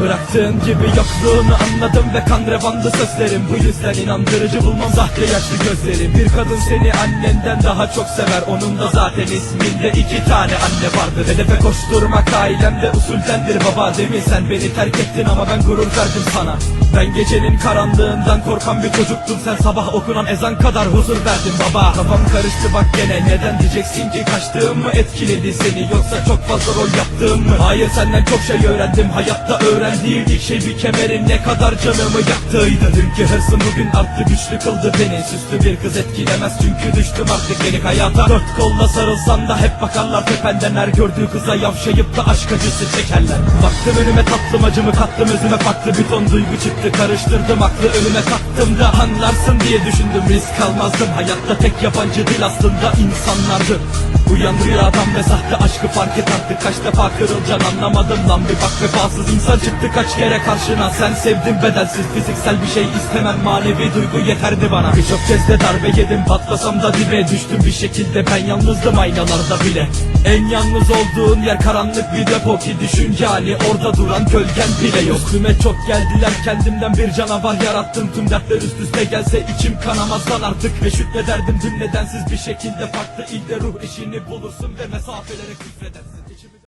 Bıraktığın gibi yokluğunu anladım ve kan revandı sözlerim. Bu yüzden inandırıcı bulmam sahte yaşlı gözlerim. Bir kadın seni annenden daha çok sever. Onun da zaten isminde iki tane anne vardır. Hedefe koşturmak ailemde usuldendir baba. Demin sen beni terk ettin ama ben gurur verdim sana. Ben gecenin karanlığından korkan bir çocuktum. Sen sabah okunan ezan kadar huzur verdin baba. Kafam karıştı bak gene neden diyeceksin ki Kaçtığım mı etkiledi seni? Yoksa çok fazla rol yaptığım mı? Hayır senden çok şey öğrendim. Hayatta öğrendiğim ilk şey bir kemerin ne kadar canımı yaktığıydı. Dünkü hırsım bugün arttı güçlü kıldı beni. Süslü bir kız etkilemez çünkü düştüm artık yeni hayata. Dört kolla sarılsan da hep bakarlar tependen. Her gördüğü kıza yavşayıp da aşk acısı çekerler. Baktım önüme tatlım acımı kattım özüme farklı bir ton duygu çıktı. Karıştırdım aklı önüme taktım da anlarsın diye düşündüm. Risk almazdım Hayatta tek yabancı dil aslında insanlardı Uyan rüyadan ve sahte aşkı fark et artık. Kaç defa kırılacaksın anlamadım lan bir bak. Vefasız insan çıktı kaç kere karşına. Sen sevdin bedelsiz fiziksel bir şey istemem. Manevi duygu yeterdi bana. Birçok kez de darbe yedim patlasam da dibe düştüm. Bir şekilde ben yalnızdım aynalarda bile En yalnız olduğun yer karanlık bir depo ki düşünce hali. Orada duran gölgen bile yok. Üstüme çok geldiler kendimden bir canavar yarattım. Tüm dertler üst üste gelse içim kanamaz lan artık Ve şükrederdim dün nedensiz bir şekilde farklı. İlde ruh eşini bulursun ve mesafelere küfredersin